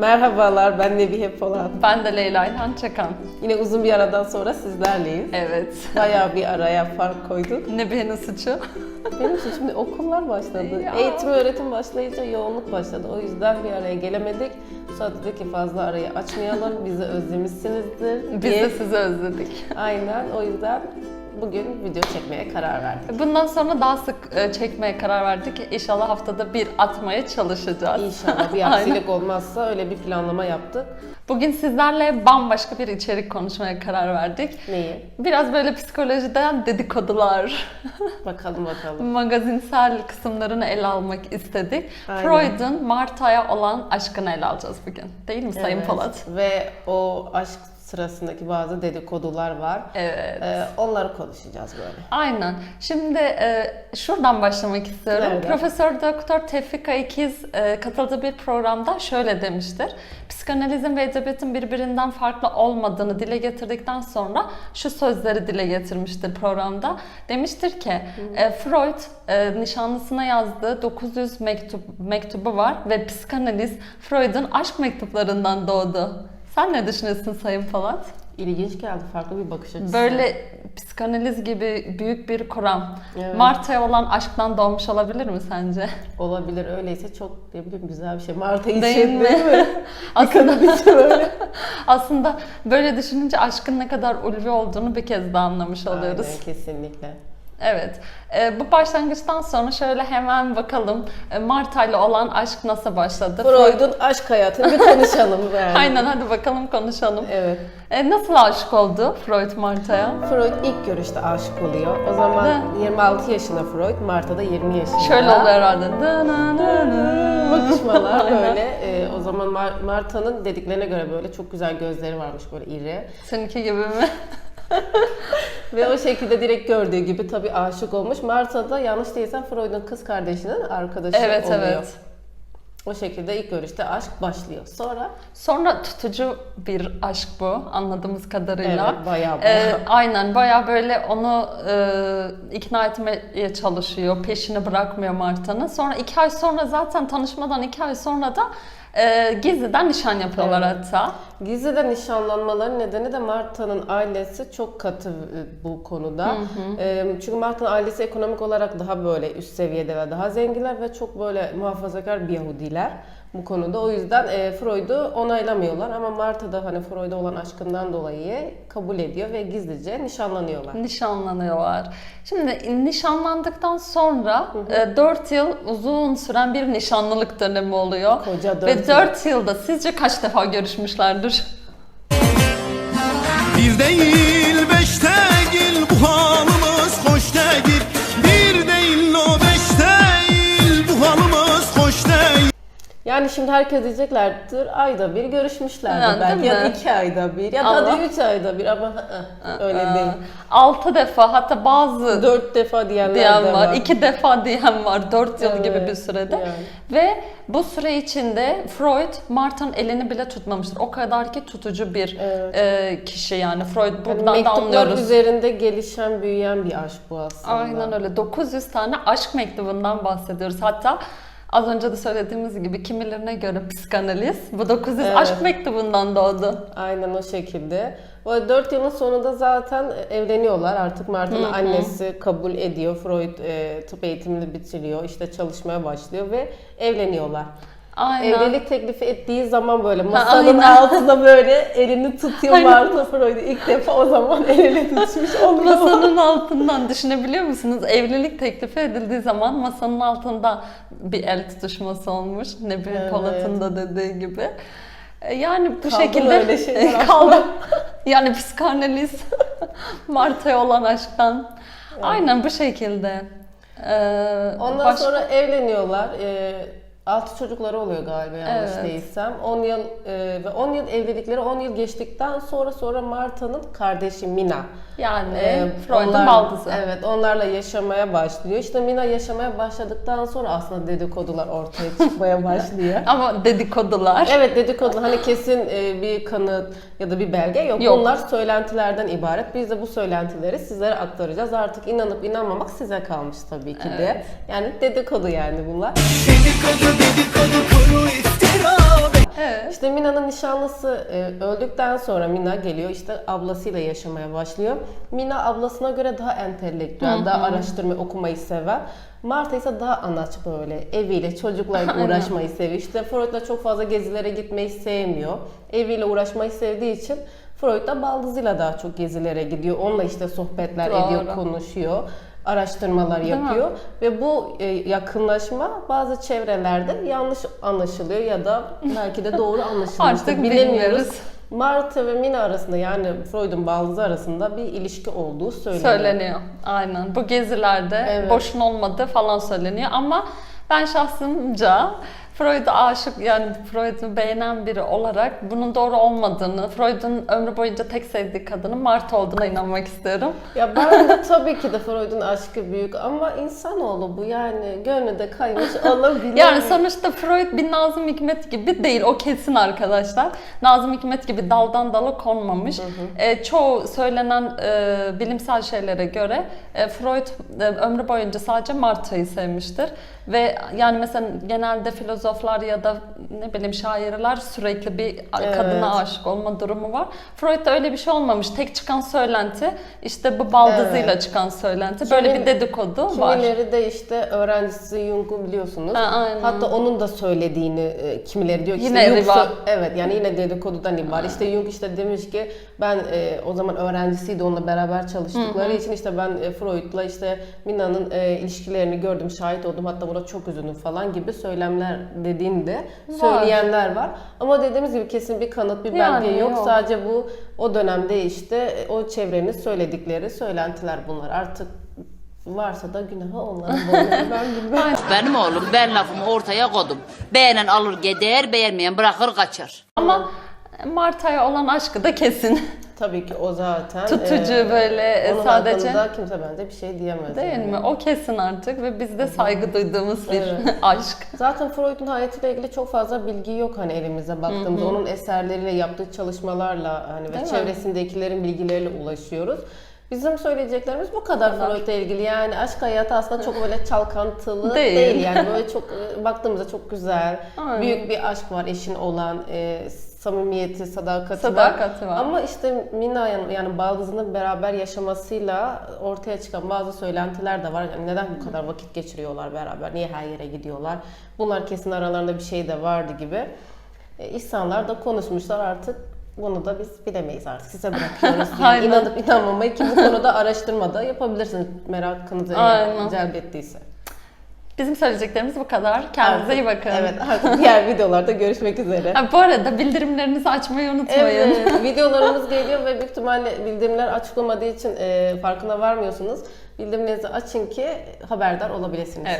Merhabalar, ben Nebihe Polat. Ben de Leyla İlhan Çakan. Yine uzun bir aradan sonra sizlerleyiz. Evet. Bayağı bir araya fark koyduk. Ne benim suçu? Benim için şimdi okullar başladı. Ya. Eğitim öğretim başlayınca yoğunluk başladı. O yüzden bir araya gelemedik. Sonra dedik ki fazla arayı açmayalım. Bizi özlemişsinizdir. Biz diye. de sizi özledik. Aynen o yüzden bugün video çekmeye karar verdik. Bundan sonra daha sık e, çekmeye karar verdik. İnşallah haftada bir atmaya çalışacağız. İnşallah bir aksilik olmazsa öyle bir planlama yaptık. Bugün sizlerle bambaşka bir içerik konuşmaya karar verdik. Neyi? Biraz böyle psikolojiden dedikodular, Bakalım bakalım. magazinsel kısımlarını ele almak istedik. Aynen. Freud'un Marta'ya olan aşkını ele alacağız bugün. Değil mi Sayın Evet. Polat? Ve o aşk sırasındaki bazı dedikodular var. Evet. Ee, onları konuşacağız böyle. Aynen. Şimdi e, şuradan başlamak istiyorum. Nereden? Profesör Doktor Tevfika İkiz e, katıldığı bir programda şöyle demiştir. Psikanalizin ve edebiyatın birbirinden farklı olmadığını dile getirdikten sonra şu sözleri dile getirmiştir programda. Demiştir ki e, Freud e, nişanlısına yazdığı 900 mektup mektubu var ve psikanaliz Freud'un aşk mektuplarından doğdu. Sen ne düşünüyorsun Sayın Polat? İlginç geldi. Farklı bir bakış açısı. Böyle psikanaliz gibi büyük bir kuram. Evet. Marta'ya olan aşktan doğmuş olabilir mi sence? Olabilir. Öyleyse çok ne bileyim güzel bir şey. Mart'a için Değil değil mi? mi? Aslında, öyle. aslında böyle düşününce aşkın ne kadar ulvi olduğunu bir kez daha anlamış oluyoruz. Aynen, kesinlikle. Evet. Ee, bu başlangıçtan sonra şöyle hemen bakalım e, Marta'yla olan aşk nasıl başladı? Freud'un aşk hayatını bir konuşalım yani. Aynen hadi bakalım konuşalım. Evet. E, nasıl aşık oldu Freud Marta'ya? Freud ilk görüşte aşık oluyor. O zaman Da. 26 yaşında Freud, Marta da 20 yaşında. Şöyle oluyor herhalde. Bakışmalar böyle. Ee, o zaman Mar- Marta'nın dediklerine göre böyle çok güzel gözleri varmış böyle iri. Seninki gibi mi? Ve o şekilde direkt gördüğü gibi tabii aşık olmuş. Marta da yanlış değilsem Freud'un kız kardeşinin arkadaşı Evet oluyor. evet. O şekilde ilk görüşte aşk başlıyor. Sonra Sonra tutucu bir aşk bu anladığımız kadarıyla. evet bayağı Ee, bayağı. aynen baya böyle onu e, ikna etmeye çalışıyor. Peşini bırakmıyor Marta'nın. Sonra iki ay sonra zaten tanışmadan iki ay sonra da e, gizliden nişan yapıyorlar Evet. hatta. Gizli'de nişanlanmaların nedeni de Marta'nın ailesi çok katı e, bu konuda. E, Çünkü Marta'nın ailesi ekonomik olarak daha böyle üst seviyede ve daha zenginler ve çok böyle muhafazakar bir Yahudiler bu konuda. O yüzden e, Freud'u onaylamıyorlar ama Marta da hani Freud'a olan aşkından dolayı kabul ediyor ve gizlice nişanlanıyorlar. Nişanlanıyorlar. Şimdi nişanlandıktan sonra 4 yıl uzun süren bir nişanlılık dönemi oluyor. Koca Ve dört yıl. 4 yılda sizce kaç defa görüşmüşlerdir? Bir değil Yani şimdi herkes diyeceklerdir ayda bir görüşmüşlerdir Ha, belki ya da iki ayda bir ya da Allah. hadi üç ayda bir ama öyle değil. 6 defa hatta bazı Dört defa diyenler diyen de var, var. iki defa diyen var, 4 yıl Evet, gibi bir sürede. yani. Ve bu süre içinde Freud Marta'nın elini bile tutmamıştır. O kadar ki tutucu bir Evet. e, kişi yani. Freud Yani buradan da mektuplar anlıyoruz. üzerinde gelişen, büyüyen bir aşk bu aslında. Aynen öyle. 900 tane aşk mektubundan bahsediyoruz. Hatta az önce de söylediğimiz gibi kimilerine göre psikanaliz bu 900 Evet. aşk mektubundan doğdu. Aynen o şekilde. O 4 yılın sonunda zaten evleniyorlar. Artık Marta'nın annesi kabul ediyor. Freud e, tıp eğitimini bitiriyor. İşte çalışmaya başlıyor ve evleniyorlar. Aynen. Evlilik teklifi ettiği zaman böyle masanın aynen. altında böyle elini tutuyor Aynen. Marta Freud. İlk defa o zaman elini tutmuş. Ondan Masanın altından düşünebiliyor musunuz? Evlilik teklifi edildiği zaman masanın altında bir el tutuşması olmuş. Nebi Evet. Polat'ın da dediği gibi. E, Yani bu Kaldı şekilde böyle şeyler kaldı. yani psikanaliz Marta'ya olan aşktan. Aynen bu şekilde. Ee, Ondan baş- sonra evleniyorlar. Ee, 6 çocukları oluyor galiba yanlış Evet. değilsem. 10 yıl e, ve 10 yıl evlilikleri 10 yıl geçtikten sonra sonra Marta'nın kardeşi Mina. yani Ee, Freud'un baldızı. Evet, onlarla yaşamaya başlıyor. İşte Mina yaşamaya başladıktan sonra aslında dedikodular ortaya çıkmaya başlıyor. Ama dedikodular. Evet dedikodu hani kesin e, bir kanıt ya da bir belge yok. Yok. Bunlar söylentilerden ibaret. Biz de bu söylentileri sizlere aktaracağız. Artık inanıp inanmamak size kalmış tabii ki de. Evet. Yani dedikodu yani bunlar. Evet. İşte Mina'nın nişanlısı e, öldükten sonra Mina geliyor işte ablasıyla yaşamaya başlıyor. Mina ablasına göre daha entelektüel, daha araştırma okumayı sever. Marta ise daha anaç böyle eviyle çocuklarla uğraşmayı seviyor. İşte Freud da çok fazla gezilere gitmeyi sevmiyor. Eviyle uğraşmayı sevdiği için Freud da baldızıyla daha çok gezilere gidiyor. Onunla işte sohbetler Doğru. ediyor, konuşuyor araştırmalar yapıyor ve bu e, yakınlaşma bazı çevrelerde yanlış anlaşılıyor ya da belki de doğru İşte bilemiyoruz. Marta ve Mina arasında yani Freud'un baldızı arasında bir ilişki olduğu söyleniyor. Söyleniyor. Aynen. Bu gezilerde Evet. boşun olmadığı falan söyleniyor ama ben şahsımca Freud'a aşık yani Freud'u beğenen biri olarak bunun doğru olmadığını, Freud'un ömrü boyunca tek sevdiği kadının Marta olduğuna inanmak istiyorum. Ya ben de tabii ki de Freud'un aşkı büyük ama insanoğlu bu yani gönlü de kaymış olabilir. Yani sonuçta Freud bir Nazım Hikmet gibi değil. O kesin arkadaşlar. Nazım Hikmet gibi daldan dala konmamış. E, çoğu söylenen e, bilimsel şeylere göre e, Freud e, ömrü boyunca sadece Marta'yı sevmiştir. Ve yani mesela genelde filozoflar ya da ne bileyim şairler sürekli bir Evet. kadına aşık olma durumu var. Freud'da öyle bir şey olmamış. Tek çıkan söylenti işte bu baldızıyla Evet. çıkan söylenti. Böyle Kimin- bir dedikodu var. Kimileri de işte öğrencisi Jung'u biliyorsunuz. Ha, aynen. Hatta onun da söylediğini e, kimileri diyor ki Yine işte Jung riva. sö- Evet yani yine dedikodudan ibaret. İşte Jung işte demiş ki ben e, o zaman öğrencisiydi onunla beraber çalıştıkları için işte ben e, Freud'la işte Mina'nın e, ilişkilerini gördüm, şahit oldum. Hatta buna çok üzüldüm falan gibi söylemler dediğini de söyleyenler var. Ama dediğimiz gibi kesin bir kanıt, bir belge Yani yok. yok. Sadece bu o dönemde işte e, o çevrenin söyledikleri söylentiler bunlar. Artık varsa da günahı onların boynuna. Benim oğlum ben lafımı ortaya koydum. Beğenen alır gider, beğenmeyen bırakır kaçar. Ama Marta'ya olan aşkı da kesin. Tabii ki o zaten. Tutucu e, böyle, onun sadece- hakkında kimse bence bir şey diyemez. Değil yani. mi? O kesin artık ve bizde saygı duyduğumuz bir Evet. aşk. Zaten Freud'un hayatıyla ilgili çok fazla bilgi yok hani elimize baktığımızda. Onun eserleriyle yaptığı çalışmalarla hani ve Değil mi? çevresindekilerin bilgileriyle ulaşıyoruz. Bizim söyleyeceklerimiz bu kadar Freud'la ilgili. Yani aşk hayatı aslında çok böyle çalkantılı Değil. değil. Yani böyle çok baktığımızda çok güzel, Aynen. büyük bir aşk var eşin olan, e, samimiyeti, sadakati, Sadakati var. Ama işte Mina yani, baldızının beraber yaşamasıyla ortaya çıkan bazı söylentiler de var. Yani neden bu kadar vakit geçiriyorlar beraber? Niye her yere gidiyorlar? Bunlar kesin aralarında bir şey de vardı gibi. E, İnsanlar da konuşmuşlar artık. Bunu da biz bilemeyiz artık. Size bırakıyoruz. Yani inanıp inanmamayı ki bu konuda araştırmada yapabilirsiniz. Merakınızı eğer Aynen. Bizim söyleyeceklerimiz bu kadar. Kendinize iyi bakın. Evet artık diğer videolarda görüşmek üzere. Ha, bu arada bildirimlerinizi açmayı unutmayın. Evet, videolarımız geliyor ve büyük ihtimalle bildirimler açık olmadığı için e, farkına varmıyorsunuz. Bildirimlerinizi açın ki haberdar olabilirsiniz. Evet.